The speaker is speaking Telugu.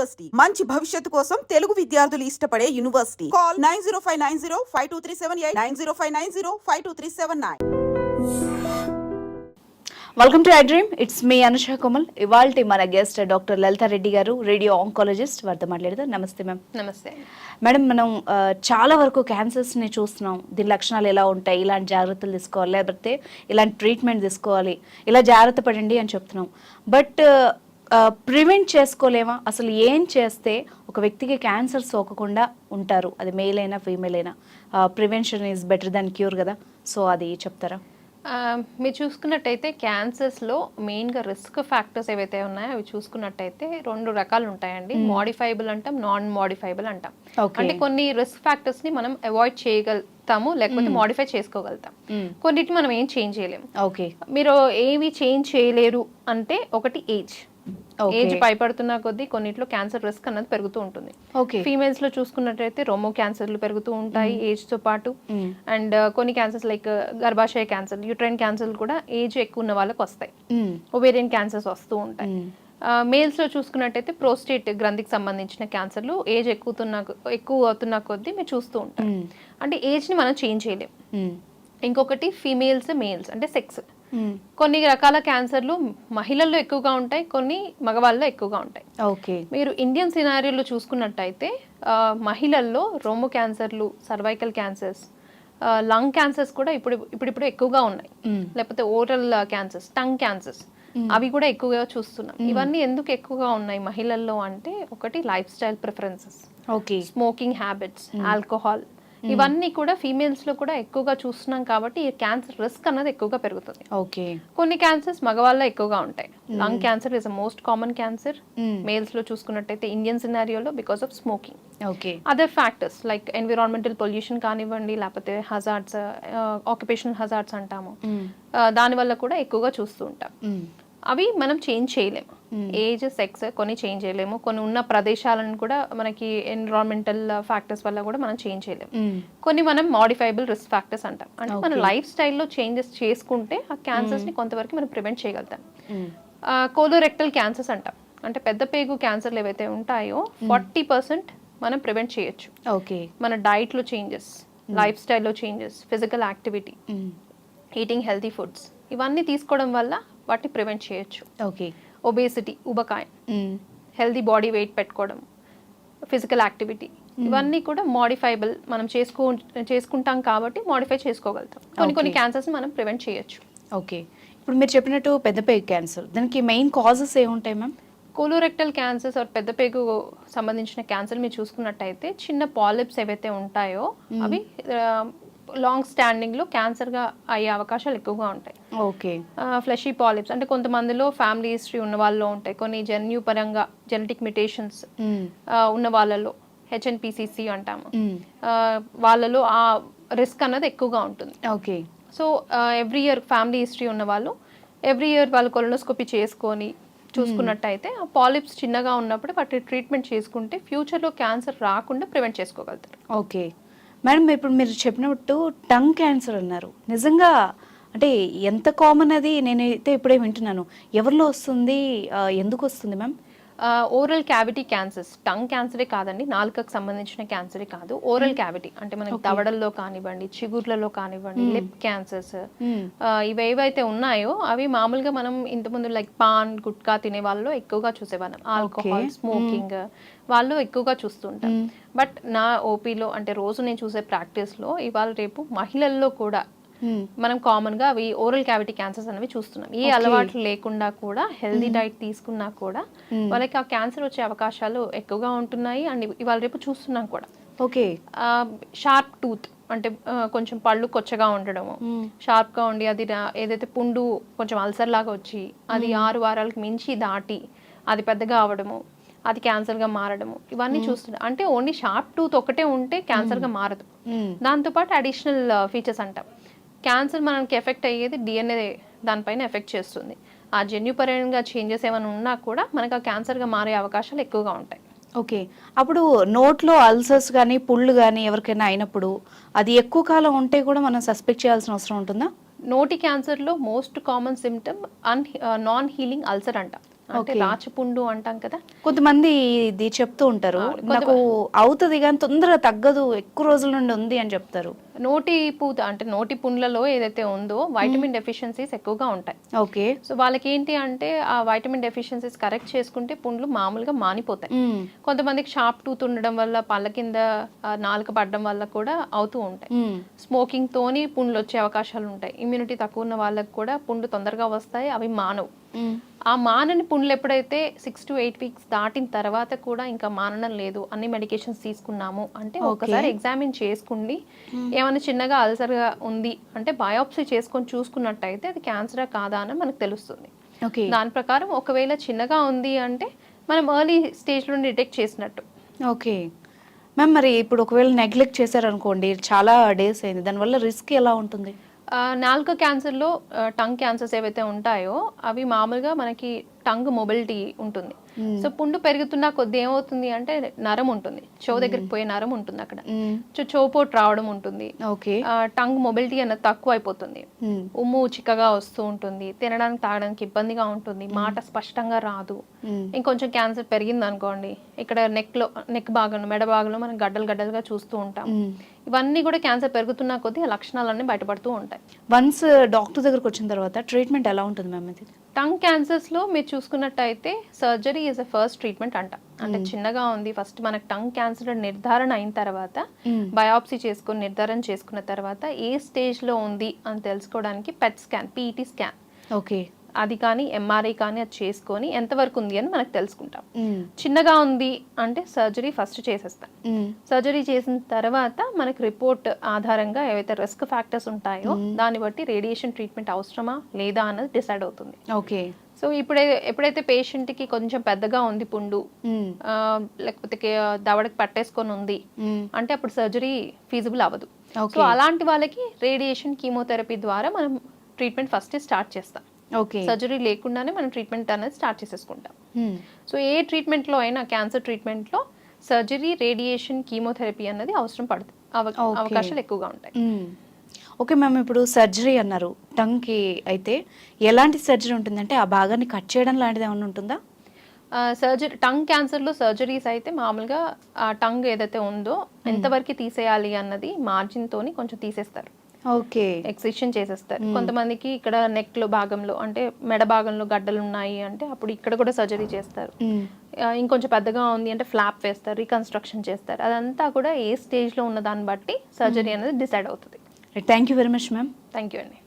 యూనివర్సిటీ. మంచి భవిష్యత్తు కోసం తెలుగు విద్యార్థులు ఇష్టపడే university. Call nine zero five nine zero five two three seven eight nine zero five nine zero five two three seven nine. Welcome to I dream it's me Anusha Komal ఇవాల్టి మన గెస్ట్ డాక్టర్ లలిత రెడ్డి గారు రేడియో ఆంకాలజిస్ట్ వారితో మాట్లాడదాం నమస్తే మ్యామ్ నమస్తే మేడం మనం ఆ, చాలా వరకు క్యాన్సర్స్ని చూస్తున్నాం. దీని లక్షణాలు ఎలా ఉంటాయి? ఇలాంటి జాగ్రత్తలు తీసుకోవాలి. లేకపోతే ఇలాంటి ట్రీట్మెంట్ తీసుకోవాలి. ఇలా జాగ్రత్త పడండి అని చెప్తున్నాం. బట్ ప్రివెంట్ చేసుకోలేమా? అసలు ఏం చేస్తే ఒక వ్యక్తికి క్యాన్సర్ సోకకుండా ఉంటారు? అది మేల్ అయినా ఫీమేల్ అయినా. Prevention is better than cure కదా. సో అది చెప్తారా? మీరు చూసుకున్నట్టయితే క్యాన్సర్స్లో మెయిన్గా రిస్క్ ఫ్యాక్టర్స్ ఏవైతే ఉన్నాయో అవి చూసుకున్నట్టయితే రెండు రకాలు ఉంటాయండి. మోడిఫైబుల్ అంటాం నాన్ మోడిఫైబుల్ అంటాం. అంటే కొన్ని రిస్క్ ఫ్యాక్టర్స్ని మనం అవాయిడ్ చేయగలుగుతాము లేకపోతే మోడిఫై చేసుకోగలుగుతాం. కొన్నిటిని మనం ఏం చేంజ్ చేయలేము. ఓకే మీరు ఏవి చేంజ్ చేయలేరు అంటే ఒకటి ఏజ్. ఏజ్ పైపడుతున్న కొద్దీ కొన్నిట్లో క్యాన్సర్ రిస్క్ అన్నది పెరుగుతూ ఉంటుంది. ఓకే ఫీమేల్స్లో చూసుకున్నట్టయితే రోమో క్యాన్సర్లు పెరుగుతూ ఉంటాయి ఏజ్తో పాటు. అండ్ కొన్ని క్యాన్సర్స్ లైక్ గర్భాశయ క్యాన్సర్ యూట్రైన్ క్యాన్సర్లు కూడా ఏజ్ ఎక్కువ ఉన్న వాళ్ళకి వస్తాయి. ఒవేరియన్ క్యాన్సర్స్ వస్తూ ఉంటాయి. మేల్స్లో చూసుకున్నట్టయితే ప్రోస్టేట్ గ్రంథికి సంబంధించిన క్యాన్సర్లు ఏజ్ ఎక్కుతున్న ఎక్కువ అవుతున్న కొద్దీ మీరు చూస్తూ ఉంటాం అంటే ఏజ్ని మనం చేంజ్ చేయలేం. ఇంకొకటి ఫీమేల్స్ మేల్స్ అంటే సెక్స్ కొన్ని రకాల క్యాన్సర్లు మహిళల్లో ఎక్కువగా ఉంటాయి కొన్ని మగవాళ్ళలో ఎక్కువగా ఉంటాయి. ఓకే. మీరు ఇండియన్ సినారియోలో చూసుకున్నట్టయితే మహిళల్లో రోమో క్యాన్సర్లు సర్వైకల్ క్యాన్సర్స్ లంగ్ క్యాన్సర్స్ కూడా ఇప్పుడు ఇప్పుడిప్పుడు ఎక్కువగా ఉన్నాయి. లేకపోతే ఓరల్ క్యాన్సర్స్ టంగ్ క్యాన్సర్స్ అవి కూడా ఎక్కువగా చూస్తున్నాం. ఇవన్నీ ఎందుకు ఎక్కువగా ఉన్నాయి మహిళల్లో అంటే ఒకటి lifestyle preferences. Okay. Smoking habits alcohol ఇవన్నీ కూడా ఫీమేల్స్లో కూడా ఎక్కువగా చూస్తున్నాం కాబట్టి ఈ క్యాన్సర్ రిస్క్ అన్నది ఎక్కువగా పెరుగుతుంది. ఓకే కొన్ని క్యాన్సర్స్ మగవాళ్ళ ఎక్కువగా ఉంటాయి. Lung cancer is most common cancer మేల్స్లో చూసుకున్నట్టయితే Indian సినారియోలో because of smoking okay other factors like environmental pollution కానివ్వండి లేకపోతే హజార్డ్స్ ఆక్యుపేషనల్ హజార్డ్స్ అంటాము. Uh, దానివల్ల కూడా ఎక్కువగా చూస్తూ ఉంటాం. అవి మనం చేంజ్ చేయలేము. ఏజ్ సెక్స్ కొన్ని చేంజ్ చేయలేము. కొన్ని ఉన్న ప్రదేశాలను కూడా మనకి ఎన్విరాన్మెంటల్ ఫ్యాక్టర్స్ వల్ల కూడా మనం చేంజ్ చేయలేము. కొన్ని మనం మాడిఫైబుల్ రిస్క్ ఫ్యాక్టర్స్ అంటాం. అంటే మన లైఫ్ స్టైల్లో చేంజెస్ చేసుకుంటే ఆ క్యాన్సర్స్ని కొంతవరకు మనం ప్రివెంట్ చేయగలుగుతాం. కోలోరెక్టల్ క్యాన్సర్స్ అంటాం. అంటే పెద్ద పేగు క్యాన్సర్లు ఏవైతే ఉంటాయో ఫార్టీ పర్సెంట్ మనం ప్రివెంట్ చేయొచ్చు. ఓకే మన డైట్లో చేంజెస్ లైఫ్ స్టైల్లో changes physical activity eating healthy foods ఇవన్నీ తీసుకోవడం వల్ల వాటిని ప్రివెంట్ చేయొచ్చు. ఓకే. ఒబేసిటీ ఉబకాయం హెల్దీ బాడీ వెయిట్ పెట్టుకోవడం ఫిజికల్ యాక్టివిటీ ఇవన్నీ కూడా మోడిఫైబుల్ మనం చేసుకో చేసుకుంటాం కాబట్టి మోడిఫై చేసుకోగలుగుతాం. కొన్ని కొన్ని క్యాన్సర్స్ మనం ప్రివెంట్ చేయొచ్చు. ఓకే. ఇప్పుడు మీరు చెప్పినట్టు పెద్ద పేగు క్యాన్సర్ దానికి మెయిన్ కాజెస్ ఏముంటాయి మ్యామ్ కోలోరెక్టల్ క్యాన్సర్స్ ఆర్ పెద్ద పేగు సంబంధించిన క్యాన్సర్ మీరు చూసుకున్నట్టయితే చిన్న పాలిప్స్ ఏవైతే ఉంటాయో అవి లాంగ్ స్టాండింగ్లో క్యాన్సర్గా అయ్యే అవకాశాలు ఎక్కువగా ఉంటాయి. ఓకే. ఫ్లెషీ పాలిప్స్ అంటే కొంతమందిలో ఫ్యామిలీ హిస్టరీ ఉన్న వాళ్ళలో ఉంటాయి. కొన్ని జన్యు పరంగా జెనెటిక్ మ్యుటేషన్స్ ఉన్న వాళ్ళలో హెచ్ఎన్పిసిసి అంటాము. వాళ్ళలో ఆ రిస్క్ అన్నది ఎక్కువగా ఉంటుంది. Okay. So every year family history ఉన్న వాళ్ళు ఎవ్రీ ఇయర్ వాళ్ళు కొలనోస్కోపీ చేసుకొని చూసుకున్నట్టయితే ఆ పాలిప్స్ చిన్నగా ఉన్నప్పుడు వాటి ట్రీట్మెంట్ చేసుకుంటే ఫ్యూచర్లో క్యాన్సర్ రాకుండా ప్రివెంట్ చేసుకోగలుగుతారు. ఓకే. మేడం ఇప్పుడు మీరు చెప్పినట్టు టంగ్ క్యాన్సర్ అన్నారు. నిజంగా అంటే ఎంత కామన్ అది? నేనైతే ఇప్పుడే వింటున్నాను. ఎవరిలో వస్తుంది? ఎందుకు వస్తుంది ma'am oral cavity cancers tongue క్యాన్సరే కాదండి నాలుకకు సంబంధించిన క్యాన్సరే కాదు. ఓరల్ క్యావిటీ అంటే మనకి దవడల్లో కానివ్వండి చిగుర్లలో కానివ్వండి లిప్ క్యాన్సర్స్ ఇవి ఏవైతే ఉన్నాయో అవి మామూలుగా మనం ఇంతకుముందు లైక్ పాన్ గుట్కా తినే వాళ్ళలో ఎక్కువగా చూసేవాళ్ళం. ఆల్కహాల్ స్మోకింగ్ వాళ్ళు ఎక్కువగా చూస్తుంటాం బట్ నా ఓపీలో అంటే రోజు నేను చూసే ప్రాక్టీస్లో ఇవాళ రేపు మహిళల్లో కూడా మనం కామన్గా అవి ఓరల్ క్యావిటీ క్యాన్సర్స్ అనేవి చూస్తున్నాం. ఏ అలవాట్లు లేకుండా కూడా హెల్దీ డైట్ తీసుకున్నా కూడా వాళ్ళకి ఆ క్యాన్సర్ వచ్చే అవకాశాలు ఎక్కువగా ఉంటున్నాయి. అండ్ ఇవాళ రేపు చూస్తున్నాం కూడా. ఓకే షార్ప్ టూత్ అంటే కొంచెం పళ్ళు కొచ్చగా ఉండడము. షార్ప్గా ఉండి అది ఏదైతే పుండు కొంచెం అల్సర్ లాగా వచ్చి అది ఆరు వారాలకు మించి దాటి అది పెద్దగా అవడము అది క్యాన్సర్గా మారడము ఇవన్నీ చూస్తున్నాం. అంటే ఓన్లీ షార్ప్ టూత్ ఒకటే ఉంటే క్యాన్సర్గా మారదు. దాంతోపాటు అడిషనల్ ఫీచర్స్ అంటాం. క్యాన్సర్ మనకి ఎఫెక్ట్ అయ్యేది డిఎన్ఏ దానిపైన ఎఫెక్ట్ చేస్తుంది. ఆ జన్యుపరంగా చేంజెస్ ఏమైనా ఉన్నా కూడా మనకు ఆ క్యాన్సర్గా మారే అవకాశాలు ఎక్కువగా ఉంటాయి. ఓకే. అప్పుడు నోట్లో అల్సర్స్ కానీ పుళ్ళు కానీ ఎవరికైనా అయినప్పుడు అది ఎక్కువ కాలం ఉంటే కూడా మనం సస్పెక్ట్ చేయాల్సిన అవసరం ఉంటుందా? నోటి క్యాన్సర్లో most common symptom an non healing ulcer అంట. అంటే రాచపుండు అంటాం కదా. కొంతమంది ఇది చెప్తూ ఉంటారు. నాకు అవుతుంది కానీ తొందరగా తగ్గదు ఎక్కువ రోజుల నుండి ఉంది అని చెప్తారు. నోటి పూత అంటే నోటి పుండ్లలో ఏదైతే ఉందో వైటమిన్ డెఫిషియన్సీస్ ఎక్కువగా ఉంటాయి. ఓకే. సో వాళ్ళకి ఏంటి అంటే ఆ వైటమిన్ డెఫిషియన్సీస్ కరెక్ట్ చేసుకుంటే పుండ్లు మామూలుగా మానిపోతాయి. కొంతమందికి షార్ప్ టూత్ ఉండడం వల్ల పళ్ళ కింద నాలుక పడడం వల్ల కూడా అవుతూ ఉంటాయి. స్మోకింగ్ తోని పుండ్లు వచ్చే అవకాశాలు ఉంటాయి. ఇమ్యూనిటీ తక్కువ ఉన్న వాళ్ళకి కూడా పుండ్లు తొందరగా వస్తాయి అవి మానవు. ఆ మానని పుండ్లు ఎప్పుడైతే సిక్స్ టు ఎయిట్ వీక్స్ దాటిన తర్వాత కూడా ఇంకా మానడం లేదు అన్ని మెడికేషన్స్ తీసుకున్నాము అంటే ఒకసారి ఎగ్జామిన్ చేసుకుండి ఏమైనా చిన్నగా అల్సర్గా ఉంది అంటే బయోప్సీ చేసుకొని చూసుకున్నట్టయితే అది క్యాన్సరా కాదా అని మనకు తెలుస్తుంది. ఓకే. దాని ప్రకారం ఒకవేళ చిన్నగా ఉంది అంటే మనం ఎర్లీ స్టేజ్లో డిటెక్ట్ చేసినట్టు. ఓకే. మ్యామ్ మరి ఇప్పుడు ఒకవేళ నెగ్లెక్ట్ చేశారనుకోండి చాలా డేస్ అయింది దానివల్ల రిస్క్ ఎలా ఉంటుంది? నాలుక క్యాన్సర్లో టంగ్ క్యాన్సర్స్ ఏవైతే ఉంటాయో అవి మామూలుగా మనకి టంగ్ మొబిలిటీ ఉంటుంది. సో పుండు పెరుగుతున్న కొద్ది ఏమవుతుంది అంటే నరం ఉంటుంది. చెవు దగ్గరికి పోయే నరం ఉంటుంది అక్కడ. సో చెవుపోటు రావడం ఉంటుంది. టంగ్ మొబిలిటీ అన్నది తక్కువ అయిపోతుంది. మ్మ్. ఉమ్ము చిక్కగా వస్తూ ఉంటుంది. తినడానికి తాగడానికి ఇబ్బందిగా ఉంటుంది. మాట స్పష్టంగా రాదు. ఇంకొంచెం క్యాన్సర్ పెరిగింది అనుకోండి ఇక్కడ నెక్లో నెక్ భాగంలో మెడ భాగంలో మనం గడ్డలు గడ్డలుగా చూస్తూ ఉంటాం. ఇవన్నీ కూడా క్యాన్సర్ పెరుగుతున్న కొద్దీ ఆ లక్షణాలన్నీ బయటపడుతూ ఉంటాయి. వన్స్ డాక్టర్ దగ్గరకు వచ్చిన తర్వాత ట్రీట్మెంట్ ఎలా ఉంటుంది మ్యామ్ ఇది? టంగ్ క్యాన్సర్స్లో మీరు చూసుకున్నట్టయితే surgery is a first treatment అంట. అంటే చిన్నగా ఉంది. ఫస్ట్ మనకు టంగ్ క్యాన్సర్ నిర్ధారణ అయిన తర్వాత. బయాప్సీ చేసుకుని నిర్ధారణ చేసుకున్న తర్వాత ఏ స్టేజ్లో ఉంది అని తెలుసుకోవడానికి PET scan PET scan. Okay. అది కానీ ఎంఆర్ఐ కానీ అది చేసుకొని ఎంతవరకు ఉంది అని మనకు తెలుసుకుంటాం. చిన్నగా ఉంది అంటే సర్జరీ ఫస్ట్ చేసేస్తాం. సర్జరీ చేసిన తర్వాత మనకి రిపోర్ట్ ఆధారంగా ఏవైతే రిస్క్ ఫ్యాక్టర్స్ ఉంటాయో దాన్ని బట్టి రేడియేషన్ ట్రీట్మెంట్ అవసరమా లేదా అన్నది డిసైడ్ అవుతుంది ఓకే సో ఇప్పుడే ఎప్పుడైతే పేషెంట్కి కొంచెం పెద్దగా ఉంది పుండు లేకపోతే కే- దవడకి పట్టేసుకొని ఉంది. అంటే అప్పుడు సర్జరీ ఫీజిబుల్ అవ్వదు. సో అలాంటి వాళ్ళకి రేడియేషన్ కీమోథెరపీ ద్వారా మనం ట్రీట్మెంట్ ఫస్ట్ స్టార్ట్ చేస్తాం సర్జరీ లేకుండానే మనం ట్రీట్మెంట్ అనేది స్టార్ట్ చేసేసుకుంటాం. మ్మ్. సో ఏ ట్రీట్మెంట్లో అయినా క్యాన్సర్ ట్రీట్మెంట్లో సర్జరీ రేడియేషన్ కీమోథెరపీ అన్నది అవసరం పడుతుంది. అవకాశాలు ఎక్కువగా ఉంటాయి. ఓకే మ్యామ్ ఇప్పుడు సర్జరీ అన్నారు. టంగ్కి అయితే ఎలాంటి సర్జరీ ఉంటుందంటే ఆ భాగాన్ని కట్ చేయడం లాంటిది ఏమైనా ఉంటుందా? సర్జరీ టంగ్ క్యాన్సర్లో సర్జరీస్ అయితే మామూలుగా ఆ టంగ్ ఏదైతే ఉందో ఎంతవరకు తీసేయాలి అన్నది మార్జిన్ తోని కొంచెం తీసేస్తారు. ఓకే. ఎక్సిషన్ చేసేస్తారు. కొంతమందికి ఇక్కడ నెక్లో భాగంలో అంటే మెడ భాగంలో గడ్డలు ఉన్నాయి అంటే అప్పుడు ఇక్కడ కూడా సర్జరీ చేస్తారు. ఇంకొంచెం పెద్దగా ఉంది అంటే ఫ్లాప్ వేస్తారు రీకన్స్ట్రక్షన్ చేస్తారు. అదంతా కూడా ఏ స్టేజ్లో ఉన్న దాన్ని బట్టి సర్జరీ అనేది డిసైడ్ అవుతుంది. Thank you very much ma'am thank you అండి.